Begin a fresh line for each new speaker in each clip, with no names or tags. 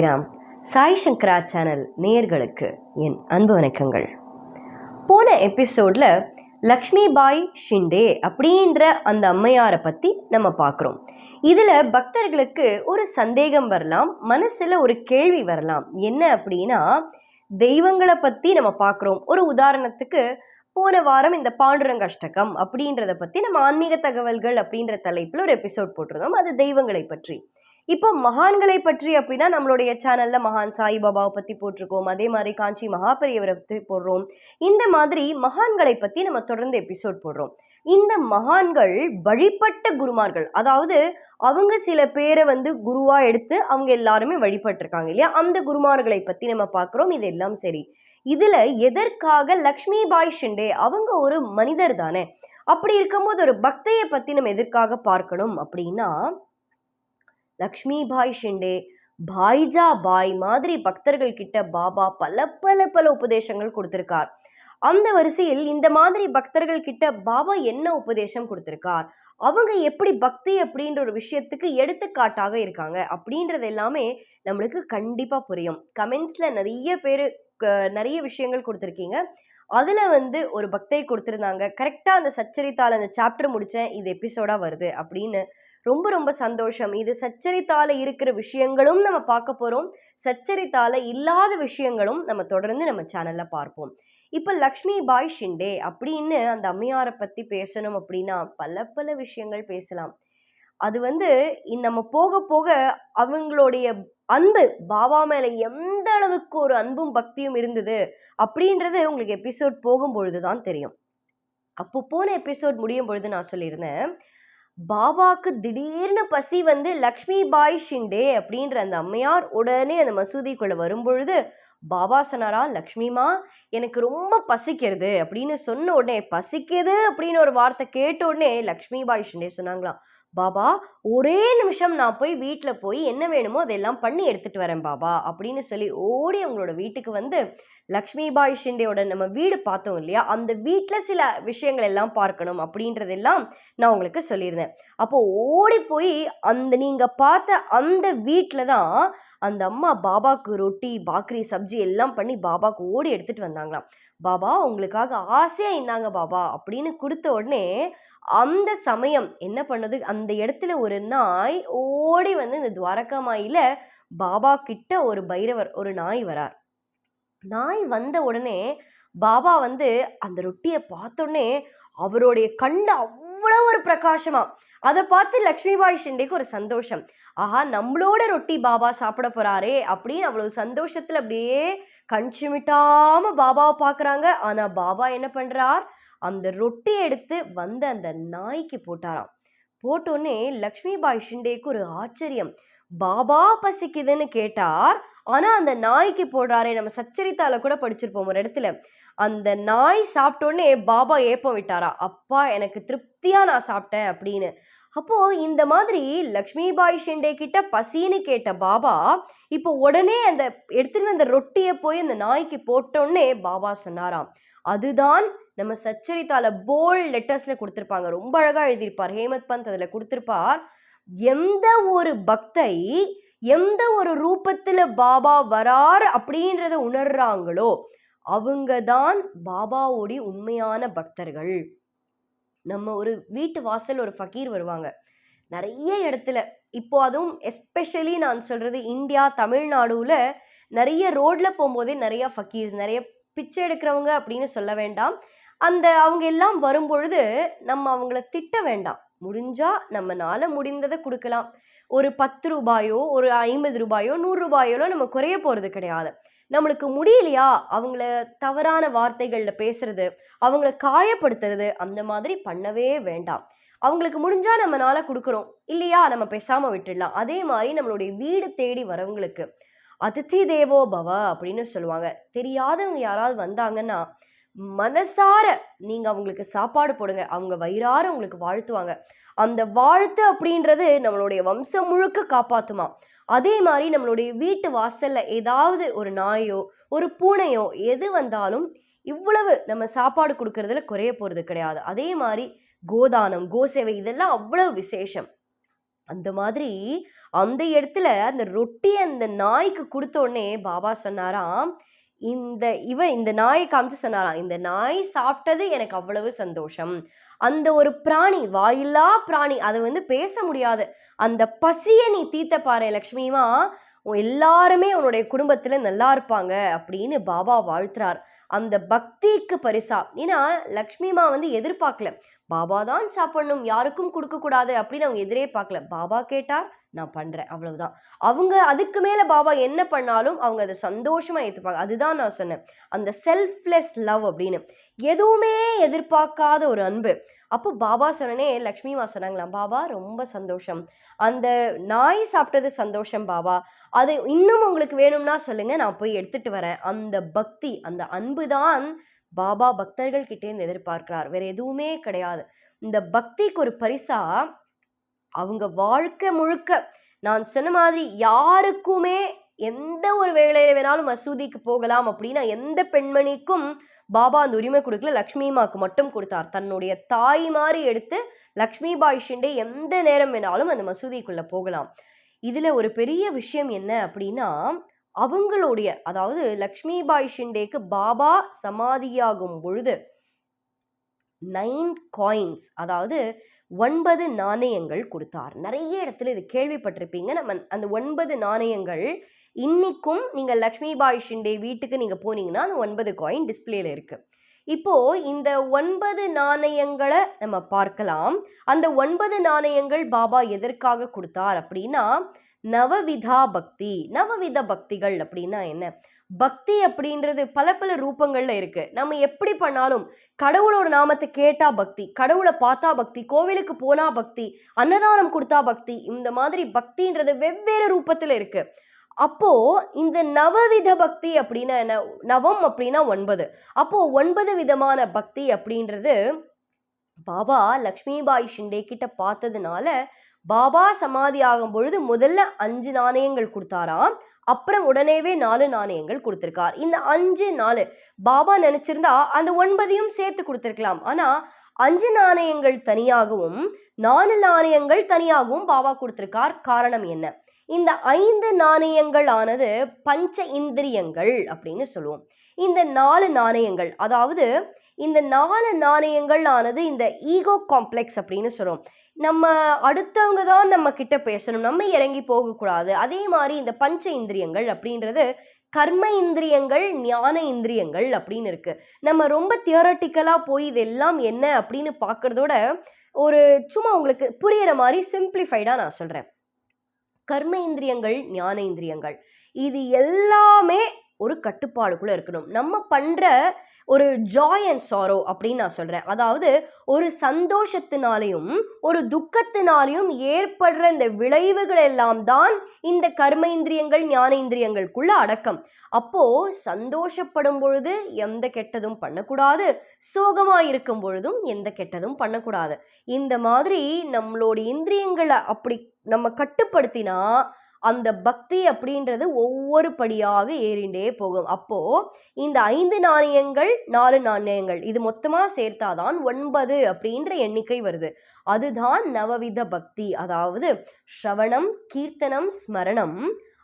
சாய்ராம் சாய் சங்கரா channel நேயர்களுக்கு என் அன்பு வணக்கங்கள். போன எபிசோடில் லக்ஷ்மி பாய் ஷிண்டே அப்படின்ற அந்த அம்மையாரை பற்றி நம்ம பார்க்குறோம் இதில் பக்தர்களுக்கு ஒரு சந்தேகம் வரலாம் மனசில் ஒரு கேள்வி வரலாம். என்ன அப்படின்னா தெய்வங்களை பற்றி நம்ம பார்க்குறோம் ஒரு உதாரணத்துக்கு போன வாரம் இந்த பாண்டுரங்க அஷ்டகம் அப்படின்றத பற்றி நம்ம ஆன்மீக தகவல்கள் அப்படின்ற தலைப்பில் ஒரு எபிசோட் போட்டிருந்தோம். அது தெய்வங்களை பற்றி. இப்போ மகான்களை பற்றி அப்படின்னா நம்மளுடைய சேனல்ல மகான் சாய்பாபாவை பத்தி போட்டிருக்கோம். அதே மாதிரி காஞ்சி மகாபெரியவரை பத்தி போடுறோம். இந்த மாதிரி மகான்களை பத்தி நம்ம தொடர்ந்து எபிசோட் போடுறோம். இந்த மகான்கள் வழிபட்ட குருமார்கள். அதாவது அவங்க சில பேரை வந்து குருவா எடுத்து அவங்க எல்லாருமே வழிபட்டிருக்காங்க இல்லையா? அந்த குருமார்களை பத்தி நம்ம பார்க்குறோம். இது எல்லாம் சரி. இதுல எதற்காக லக்ஷ்மி பாய் ஷிண்டே அவங்க ஒரு மனிதர் தானே? அப்படி இருக்கும்போது ஒரு பக்தையை பத்தி நம்ம எதற்காக பார்க்கணும் அப்படின்னா லக்ஷ்மி பாய் ஷிண்டே பாய்ஜா பாய் மாதிரி பக்தர்கள் கிட்ட பாபா பல பல பல உபதேசங்கள் கொடுத்திருக்கார். அந்த வரிசையில் இந்த மாதிரி பக்தர்கள் கிட்ட பாபா என்ன உபதேசம் கொடுத்திருக்கார்? அவங்க எப்படி பக்தி அப்படின்ற ஒரு விஷயத்துக்கு எடுத்துக்காட்டாக இருக்காங்க. அப்படின்றது எல்லாமே நம்மளுக்கு கண்டிப்பா புரியும். கமெண்ட்ஸ்ல நிறைய பேர் நிறைய விஷயங்கள் கொடுத்துருக்கீங்க. அதுல வந்து ஒரு பக்தை கொடுத்துருந்தாங்க. கரெக்டா அந்த சச்சரித்தால் அந்த சாப்டர் முடிச்சேன் இது எபிசோடா வருது அப்படின்னு ரொம்ப ரொம்ப சந்தோஷம். இது சச்சரித்தால இருக்கிற விஷயங்களும் நம்ம பார்க்க போறோம். சச்சரித்தால இல்லாத விஷயங்களும் நம்ம தொடர்ந்து நம்ம சேனல்ல பார்ப்போம். இப்ப லக்ஷ்மி பாய் ஷிண்டே அப்படின்னு அந்த அம்மையாரை பத்தி பேசணும் அப்படின்னா பல பல விஷயங்கள் பேசலாம். அது வந்து நம்ம போக போக அவங்களுடைய அன்பு பாபா மேல எந்த அளவுக்கு ஒரு அன்பும் பக்தியும் இருந்தது அப்படின்றது உங்களுக்கு எபிசோட் போகும்பொழுது தான் தெரியும். அப்போ போன எபிசோட் முடியும் பொழுது நான் சொல்லியிருந்தேன். பாபாக்கு திடீர்னு பசி வந்து லக்ஷ்மி பாய் ஷிண்டே அப்படின்ற அந்த அம்மையார் உடனே அந்த மசூதிக்குள்ளே வரும்பொழுது பாபா சொன்னாரா லக்ஷ்மிமா எனக்கு ரொம்ப பசிக்கிறது அப்படின்னு சொன்ன உடனே பசிக்குது அப்படின்னு ஒரு வார்த்தை கேட்ட உடனே லக்ஷ்மி பாய் ஷிண்டே சொன்னாங்களாம். பாபா ஒரே நிமிஷம் நான் போய் வீட்டில் போய் என்ன வேணுமோ அதெல்லாம் பண்ணி எடுத்துட்டு வரேன் பாபா அப்படின்னு சொல்லி ஓடி அவங்களோட வீட்டுக்கு வந்து லக்ஷ்மி பாய் ஷிண்டேயோட நம்ம வீடு பார்த்தோம் இல்லையா? அந்த வீட்டில் சில விஷயங்கள் எல்லாம் பார்க்கணும் அப்படின்றதெல்லாம் நான் உங்களுக்கு சொல்லியிருந்தேன். அப்போ ஓடி போய் அந்த நீங்கள் பார்த்த அந்த வீட்டில் தான் அந்த அம்மா பாபாவுக்கு ரொட்டி பாக்ரி சப்ஜி எல்லாம் பண்ணி பாபாவுக்கு ஓடி எடுத்துட்டு வந்தாங்களாம். பாபா உங்களுக்காக ஆசையாக இருந்தாங்க பாபா அப்படின்னு கொடுத்த உடனே அந்த சமயம் என்ன பண்ணுது? அந்த இடத்துல ஒரு நாய் ஓடி வந்து இந்த துவாரகாமாயில பாபா கிட்ட ஒரு பைரவர் ஒரு நாய் வரார். நாய் வந்த உடனே பாபா வந்து அந்த ரொட்டியை பார்த்தோடனே அவருடைய கண்ணு அவ்வளோ ஒரு பிரகாசமா அதை பார்த்து லக்ஷ்மிபாய் ஷிண்டேக்கு ஒரு சந்தோஷம். ஆஹா நம்மளோட ரொட்டி பாபா சாப்பிட போறாரே அப்படின்னு அவ்வளவு சந்தோஷத்துல அப்படியே கண் சிமிட்டாம பாபாவை பார்க்குறாங்க. ஆனா பாபா என்ன பண்றார்? அந்த ரொட்டி எடுத்து வந்த அந்த நாய்க்கு போட்டாராம். போட்டோன்னே லக்ஷ்மி பாய் ஷிண்டேக்கு ஒரு ஆச்சரியம். பாபா பசிக்குதுன்னு கேட்டார். ஆனா அந்த நாய்க்கு போடுறாரே நம்ம சச்சரித்தால கூட படிச்சிருப்போம் ஒரு இடத்துல. அந்த நாய் சாப்பிட்டோன்னே பாபா ஏப்பம் விட்டாரா. அப்பா எனக்கு திருப்தியா நான் சாப்பிட்டேன் அப்படின்னு. அப்போ இந்த மாதிரி லக்ஷ்மி பாய் ஷிண்டே கிட்ட பசின்னு கேட்ட பாபா இப்போ உடனே அந்த எடுத்துட்டு அந்த ரொட்டியை போய் அந்த நாய்க்கு போட்டோன்னே பாபா சொன்னாராம். அதுதான் நம்ம சச்சரித்தால போல்ட் லெட்டர்ஸ்ல கொடுத்துருப்பாங்க. ரொம்ப அழகா எழுதியிருப்பார். ஹேமத் பந்த் அதுல கொடுத்திருப்பார். எந்த ஒரு பக்தை எந்த ஒரு ரூபத்துல பாபா வரார் அப்படின்றத உணர்றாங்களோ அவங்க தான் பாபாவோடைய உண்மையான பக்தர்கள். நம்ம ஒரு வீட்டு வாசல் ஒரு ஃபக்கீர் வருவாங்க. நிறைய இடத்துல இப்போ அதுவும் எஸ்பெஷலி நான் சொல்றது இந்தியா தமிழ்நாடுல நிறைய ரோட்ல போகும்போதே நிறைய ஃபக்கீர்ஸ் நிறைய பிச்சை எடுக்கிறவங்க அப்படின்னு சொல்ல வேண்டாம். அந்த அவங்க எல்லாம் வரும்பொழுது நம்ம அவங்கள திட்ட வேண்டாம். முடிஞ்சா நம்மனால முடிந்ததை கொடுக்கலாம். ஒரு பத்து ரூபாயோ ஒரு ஐம்பது ரூபாயோ நூறு ரூபாயோல நம்ம குறைய போறது கிடையாது. நம்மளுக்கு முடியலையா? அவங்கள தவறான வார்த்தைகளில் பேசுறது அவங்கள காயப்படுத்துறது அந்த மாதிரி பண்ணவே வேண்டாம். அவங்களுக்கு முடிஞ்சா நம்மனால கொடுக்குறோம். இல்லையா? நம்ம பேசாம விட்டுடலாம். அதே மாதிரி நம்மளுடைய வீடு தேடி வரவங்களுக்கு அதித்தி தேவோ பவ அப்படின்னு சொல்லுவாங்க. தெரியாதவங்க யாராவது வந்தாங்கன்னா மனசார நீங்க அவங்களுக்கு சாப்பாடு போடுங்க. அவங்க வயிறார உங்களுக்கு வாழ்த்துவாங்க. அந்த வாழ்த்து அப்படின்றது நம்மளுடைய வம்சம் முழுக்க காப்பாத்துமா? அதே மாதிரி நம்மளுடைய வீட்டு வாசல்ல ஏதாவது ஒரு நாயோ ஒரு பூனையோ எது வந்தாலும் இவ்வளவு நம்ம சாப்பாடு கொடுக்கறதுல குறைய போறது கிடையாது. அதே மாதிரி கோதானம் கோசேவை இதெல்லாம் அவ்வளவு விசேஷம். அந்த மாதிரி அந்த இடத்துல அந்த ரொட்டி அந்த நாய்க்கு கொடுத்த உடனே பாபா சொன்னாராம் இந்த இவ இந்த நாயை காமிச்சு சொன்னாராம் இந்த நாய் சாப்பிட்டது எனக்கு அவ்வளவு சந்தோஷம். அந்த ஒரு பிராணி வாயில்லா பிராணி அதை வந்து பேச முடியாது. அந்த பசியை நீ தீத்த பாரு லக்ஷ்மிமா. உன் எல்லாருமே உன்னுடைய குடும்பத்துல நல்லா இருப்பாங்க அப்படின்னு பாபா வாழ்த்துறார். அந்த பக்திக்கு பரிசா. ஏன்னா லக்ஷ்மிமா வந்து எதிர்பார்க்கல. பாபா தான் சாப்பிடணும் யாருக்கும் கொடுக்க கூடாது அப்படின்னு அவங்க எதிரே பார்க்கல. பாபா கேட்டார் நான் பண்ணுறேன் அவ்வளவுதான். அவங்க அதுக்கு மேலே பாபா என்ன பண்ணாலும் அவங்க அதை சந்தோஷமாக ஏற்றுப்பாங்க அதுதான் நான் சொன்னேன். அந்த செல்ஃப்லெஸ் லவ் அப்படின்னு. எதுவுமே எதிர்பார்க்காத ஒரு அன்பு. அப்போ பாபா சொன்னனே லக்ஷ்மி மா சொன்னாங்களாம் பாபா ரொம்ப சந்தோஷம். அந்த நாய் சாப்பிட்டது சந்தோஷம் பாபா. அது இன்னும் உங்களுக்கு வேணும்னா சொல்லுங்க நான் போய் எடுத்துட்டு வரேன். அந்த பக்தி அந்த அன்பு தான் பாபா பக்தர்கள் கிட்டேருந்து எதிர்பார்க்கிறார். வேற எதுவுமே கிடையாது. இந்த பக்திக்கு ஒரு பரிசா அவங்க வாழ்க்கை முழுக்க நான் சொன்ன மாதிரி யாருக்குமே எந்த ஒரு வேலையில வேணாலும் மசூதிக்கு போகலாம் அப்படின்னா எந்த பெண்மணிக்கும் பாபா அந்த உரிமை கொடுக்கல. லக்ஷ்மிமாக்கு மட்டும் கொடுத்தார். தன்னுடைய தாய் மாதிரி எடுத்து லக்ஷ்மி பாய் ஷிண்டே எந்த நேரம் வேணாலும் அந்த மசூதிக்குள்ள போகலாம். இதுல ஒரு பெரிய விஷயம் என்ன அப்படின்னா அவங்களுடைய அதாவது லக்ஷ்மி பாய் ஷிண்டேக்கு பாபா சமாதியாகும் பொழுது நைன் காயின்ஸ் அதாவது ஒன்பது நாணயங்கள் கொடுத்தார். நிறைய இடத்துல இது கேள்விப்பட்டிருப்பீங்க. நம்ம அந்த ஒன்பது நாணயங்கள் இன்னைக்கும் நீங்க லக்ஷ்மி பாய் ஷிண்டே வீட்டுக்கு நீங்க போனீங்கன்னா அந்த ஒன்பது காயின் டிஸ்பிளேல இருக்கு. இப்போ இந்த ஒன்பது நாணயங்களை நம்ம பார்க்கலாம். அந்த ஒன்பது நாணயங்கள் பாபா எதற்காக கொடுத்தார் அப்படின்னா நவவிதா பக்தி. நவவித பக்திகள் அப்படின்னா என்ன? பக்தி அப்படின்றது பல பல ரூபங்கள்ல இருக்கு. நம்ம எப்படி பண்ணாலும் கடவுளோட நாமத்தை கேட்டா பக்தி கடவுளை பார்த்தா பக்தி கோவிலுக்கு போனா பக்தி அன்னதானம் கொடுத்தா பக்தி இந்த மாதிரி பக்தின்றது வெவ்வேறு ரூபத்துல இருக்கு. அப்போ இந்த நவவித பக்தி அப்படின்னா என்ன? நவம் அப்படின்னா ஒன்பது. அப்போ ஒன்பது விதமான பக்தி அப்படின்றது பாபா லக்ஷ்மிபாய் ஷிண்டே கிட்ட பார்த்ததுனால பாபா சமாதி ஆகும் பொழுது முதல்ல அஞ்சு நாணயங்கள் கொடுத்தாராம். அப்புறம் உடனேவே நாலு நாணயங்கள் கொடுத்திருக்கார். இந்த அஞ்சு நாலு பாபா நினைச்சிருந்தா அந்த ஒன்பதையும் சேர்த்து கொடுத்துருக்கலாம். ஆனா அஞ்சு நாணயங்கள் தனியாகவும் நாலு நாணயங்கள் தனியாகவும் பாபா கொடுத்திருக்கார். காரணம் என்ன? இந்த ஐந்து நாணயங்கள் ஆனது பஞ்ச இந்திரியங்கள் அப்படின்னு சொல்லுவோம். இந்த நாலு நாணயங்கள் அதாவது இந்த நாலு நாணயங்கள் ஆனது இந்த ஈகோ காம்ப்ளெக்ஸ் அப்படின்னு சொல்கிறோம் நம்ம அடுத்தவங்க தான் நம்ம கிட்ட பேசணும். நம்ம இறங்கி போகக்கூடாது அதே மாதிரி இந்த பஞ்ச இந்திரியங்கள் அப்படின்றது கர்ம இந்திரியங்கள் ஞான இந்திரியங்கள் அப்படின்னு இருக்கு. நம்ம ரொம்ப தியரட்டிக்கலா போய் இதெல்லாம் என்ன அப்படின்னு பார்க்கறதோட ஒரு சும்மா உங்களுக்கு புரியிற மாதிரி சிம்பிளிஃபைடா நான் சொல்றேன். கர்ம இந்திரியங்கள் ஞான இந்திரியங்கள். இது எல்லாமே ஒரு கட்டுப்பாடுக்குள்ள இருக்கணும். நம்ம பண்ற ஒரு ஜாய் அண்ட் சாரோ அப்படின்னு நான் சொல்கிறேன் அதாவது ஒரு சந்தோஷத்தினாலையும் ஒரு துக்கத்தினாலையும் ஏற்படுற இந்த விளைவுகள் எல்லாம் தான் இந்த கர்ம இந்திரியங்கள் ஞான இந்திரியங்களுக்குள்ள அடக்கம். அப்போ சந்தோஷப்படும் பொழுது எந்த கெட்டதும் பண்ணக்கூடாது. சோகமாக இருக்கும் பொழுதும் எந்த கெட்டதும் பண்ணக்கூடாது. இந்த மாதிரி நம்மளோட இந்திரியங்களை அப்படி நம்ம கட்டுப்படுத்தினா அந்த பக்தி அப்படின்றது ஒவ்வொரு படியாக ஏறிண்டே போகும். அப்போ இந்த ஐந்து நாணயங்கள் நாலு நாணயங்கள் இது மொத்தமா சேர்த்தாதான் ஒன்பது அப்படின்ற எண்ணிக்கை வருது. அதுதான் நவவித பக்தி. அதாவது ஸ்ரவணம் கீர்த்தனம் ஸ்மரணம்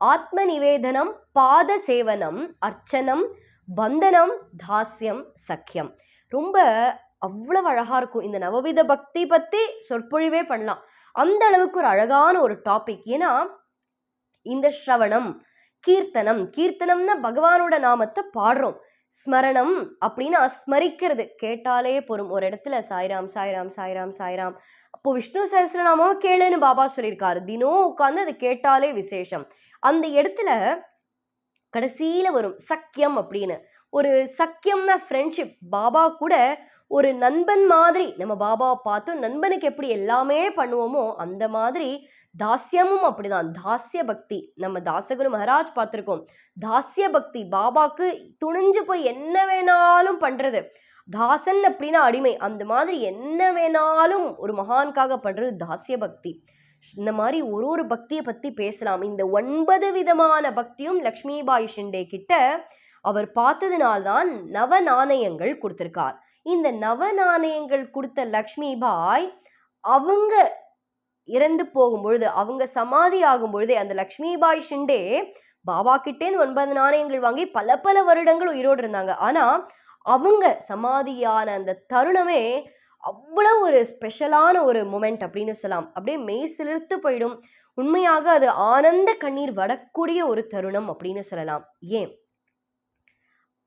ஆத்ம நிவேதனம் பாத சேவனம் அர்ச்சனம் வந்தனம் தாஸ்யம் சக்கியம். ரொம்ப அவ்வளவு அழகா இருக்கும். இந்த நவவித பக்தி பத்தி சொற்பொழிவே பண்ணலாம். அந்த அளவுக்கு ஒரு அழகான ஒரு டாபிக் ஏன்னா இந்த ஸ்ரவணம் கீர்த்தனம். கீர்த்தனம்னா பகவானோட நாமத்தை பாடுறோம். ஸ்மரணம் அப்படின்னா ஸ்மரிக்கிறது கேட்டாலே போரும் ஒரு இடத்துல சாய்ராம் சாய்ராம் சாய்ராம் சாய்ராம். அப்போ விஷ்ணு சஹஸ்ரநாமம் கேளுன்னு பாபா சொல்லியிருக்காரு. தினம் உட்காந்து அது கேட்டாலே விசேஷம். அந்த இடத்துல கடைசியில வரும் சக்கியம் அப்படின்னு. ஒரு சக்கியம்னா ஃப்ரெண்ட்ஷிப் பாபா கூட ஒரு நண்பன் மாதிரி நம்ம பாபாவை பார்த்து நண்பனுக்கு எப்படி எல்லாமே பண்ணுவோமோ அந்த மாதிரி தாஸ்யமும் அப்படிதான். தாசிய பக்தி. நம்ம தாசகுரு மகாராஜ் பார்த்துருக்கோம். தாசிய பக்தி பாபாக்கு துணிஞ்சு போய் என்ன வேணாலும் பண்றது. தாசன் அப்படின்னா அடிமை. அந்த மாதிரி என்ன வேணாலும் ஒரு மகான்காக பண்றது தாசிய பக்தி. இந்த மாதிரி ஒரு ஒரு பக்தியை பத்தி பேசலாம். இந்த ஒன்பது விதமான பக்தியும் லக்ஷ்மிபாய் ஷிண்டே கிட்ட அவர் பார்த்ததுனால்தான் நவ நாணயங்கள் கொடுத்திருக்கார். இந்த நவ நாணயங்கள் கொடுத்த லக்ஷ்மிபாய் அவங்க இறந்து போகும்பொழுது அவங்க சமாதி ஆகும் பொழுதே அந்த லக்ஷ்மிபாய் ஷிண்டே பாபா கிட்டேன்னு ஒன்பது நாணயங்கள் வாங்கி பல பல வருடங்கள் உயிரோடு இருந்தாங்க. ஆனால் அவங்க சமாதியான அந்த தருணமே அவ்வளோ ஒரு ஸ்பெஷலான ஒரு மூமெண்ட் அப்படின்னு சொல்லலாம். அப்படியே மெய் சிலிர்த்து போயிடும். உண்மையாக அது ஆனந்த கண்ணீர் வடக்கூடிய ஒரு தருணம் அப்படின்னு சொல்லலாம். ஏன்?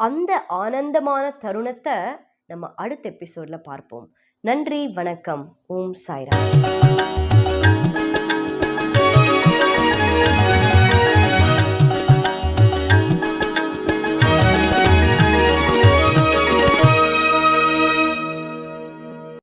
அந்த ஆனந்தமான தருணத்தை நம்ம அடுத்த எபிசோட்ல பார்ப்போம். நன்றி வணக்கம். ஓம் சாய்ராம்.